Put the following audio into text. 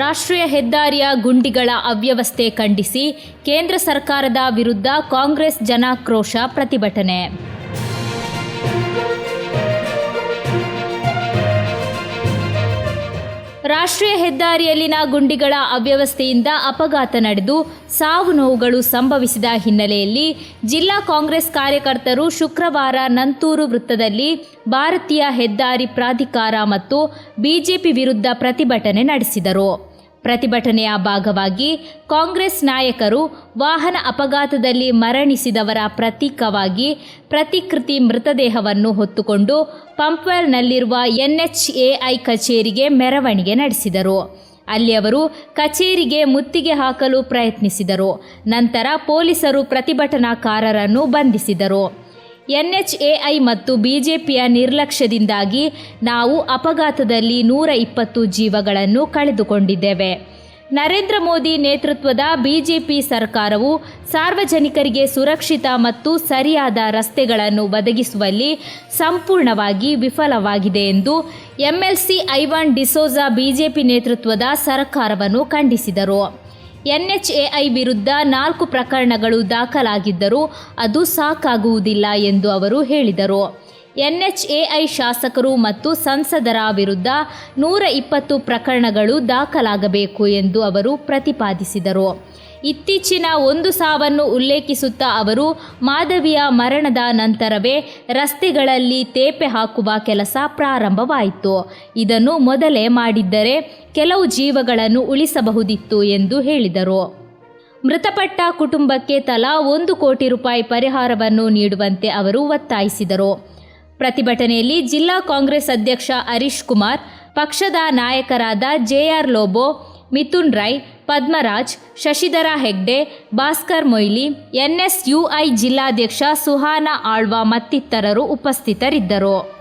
ರಾಷ್ಟ್ರೀಯ ಹೆದ್ದಾರಿಯ ಗುಂಡಿಗಳ ಅವ್ಯವಸ್ಥೆ ಖಂಡಿಸಿ ಕೇಂದ್ರ ಸರ್ಕಾರದ ವಿರುದ್ಧ ಕಾಂಗ್ರೆಸ್ ಜನಾಕ್ರೋಶ ಪ್ರತಿಭಟನೆ. ರಾಷ್ಟ್ರೀಯ ಹೆದ್ದಾರಿಯಲ್ಲಿನ ಗುಂಡಿಗಳ ಅವ್ಯವಸ್ಥೆಯಿಂದ ಅಪಘಾತ ನಡೆದು ಸಾವು ನೋವುಗಳು ಸಂಭವಿಸಿದ ಹಿನ್ನೆಲೆಯಲ್ಲಿ ಜಿಲ್ಲಾ ಕಾಂಗ್ರೆಸ್ ಕಾರ್ಯಕರ್ತರು ಶುಕ್ರವಾರ ನಂತೂರು ವೃತ್ತದಲ್ಲಿ ಭಾರತೀಯ ಹೆದ್ದಾರಿ ಪ್ರಾಧಿಕಾರ ಮತ್ತು ಬಿಜೆಪಿ ವಿರುದ್ಧ ಪ್ರತಿಭಟನೆ ನಡೆಸಿದರು. ಪ್ರತಿಭಟನೆಯ ಭಾಗವಾಗಿ ಕಾಂಗ್ರೆಸ್ ನಾಯಕರು ವಾಹನ ಅಪಘಾತದಲ್ಲಿ ಮರಣಿಸಿದವರ ಪ್ರತೀಕವಾಗಿ ಪ್ರತಿಕೃತಿ ಮೃತದೇಹವನ್ನು ಹೊತ್ತುಕೊಂಡು ಪಂಪ್ವೆಲ್ನಲ್ಲಿರುವ ಎನ್ಎಚ್ಎಐ ಕಚೇರಿಗೆ ಮೆರವಣಿಗೆ ನಡೆಸಿದರು. ಅಲ್ಲಿ ಅವರು ಕಚೇರಿಗೆ ಮುತ್ತಿಗೆ ಹಾಕಲು ಪ್ರಯತ್ನಿಸಿದರು. ನಂತರ ಪೊಲೀಸರು ಪ್ರತಿಭಟನಾಕಾರರನ್ನು ಬಂಧಿಸಿದರು. ಎನ್ಎಚ್ಎಐ ಮತ್ತು ಬಿಜೆಪಿಯ ನಿರ್ಲಕ್ಷ್ಯದಿಂದಾಗಿ ನಾವು ಅಪಘಾತದಲ್ಲಿ ನೂರ ಇಪ್ಪತ್ತು ಜೀವಗಳನ್ನು ಕಳೆದುಕೊಂಡಿದ್ದೇವೆ. ನರೇಂದ್ರ ಮೋದಿ ನೇತೃತ್ವದ ಬಿಜೆಪಿ ಸರ್ಕಾರವು ಸಾರ್ವಜನಿಕರಿಗೆ ಸುರಕ್ಷಿತ ಮತ್ತು ಸರಿಯಾದ ರಸ್ತೆಗಳನ್ನು ಒದಗಿಸುವಲ್ಲಿ ಸಂಪೂರ್ಣವಾಗಿ ವಿಫಲವಾಗಿದೆ ಎಂದು ಎಂಎಲ್ಸಿ ಐವಾನ್ ಡಿಸೋಜಾ ಬಿಜೆಪಿ ನೇತೃತ್ವದ ಸರ್ಕಾರವನ್ನು ಖಂಡಿಸಿದರು. ಎನ್ಎಚ್ಎಐ ವಿರುದ್ಧ ನಾಲ್ಕು ಪ್ರಕರಣಗಳು ದಾಖಲಾಗಿದ್ದರೂ ಅದು ಸಾಕಾಗುವುದಿಲ್ಲ ಎಂದು ಅವರು ಹೇಳಿದರು. ಎನ್ಎಚ್ಎಐ ಶಾಸಕರು ಮತ್ತು ಸಂಸದರ ವಿರುದ್ಧ ನೂರ ಇಪ್ಪತ್ತು ಪ್ರಕರಣಗಳು ದಾಖಲಾಗಬೇಕು ಎಂದು ಅವರು ಪ್ರತಿಪಾದಿಸಿದರು. ಇತ್ತೀಚಿನ ಒಂದು ಸಾವನ್ನು ಉಲ್ಲೇಖಿಸುತ್ತಾ ಅವರು, ಮಾಧವಿಯ ಮರಣದ ನಂತರವೇ ರಸ್ತೆಗಳಲ್ಲಿ ತೇಪೆ ಹಾಕುವ ಕೆಲಸ ಪ್ರಾರಂಭವಾಯಿತು. ಇದನ್ನು ಮೊದಲೇ ಮಾಡಿದ್ದರೆ ಕೆಲವು ಜೀವಗಳನ್ನು ಉಳಿಸಬಹುದಿತ್ತು ಎಂದು ಹೇಳಿದರು. ಮೃತಪಟ್ಟ ಕುಟುಂಬಕ್ಕೆ ತಲಾ ಒಂದು ಕೋಟಿ ರೂಪಾಯಿ ಪರಿಹಾರವನ್ನು ನೀಡುವಂತೆ ಅವರು ಒತ್ತಾಯಿಸಿದರು. ಪ್ರತಿಭಟನೆಯಲ್ಲಿ ಜಿಲ್ಲಾ ಕಾಂಗ್ರೆಸ್ ಅಧ್ಯಕ್ಷ ಹರೀಶ್ ಕುಮಾರ್, ಪಕ್ಷದ ನಾಯಕರಾದ ಜೆಆರ್ ಲೋಬೋ, ಮಿಥುನ್ ರೈ ಪದ್ಮರಾಜ್ ಶಶಿಧರ ಹೆಗ್ಡೆ ಭಾಸ್ಕರ್ ಮೊಯ್ಲಿ ಎನ್ಎಸ್ಯುಐ ಜಿಲ್ಲಾಧ್ಯಕ್ಷ ಸುಹಾನ ಆಳ್ವ ಮತ್ತಿತರರು ಉಪಸ್ಥಿತರಿದ್ದರು.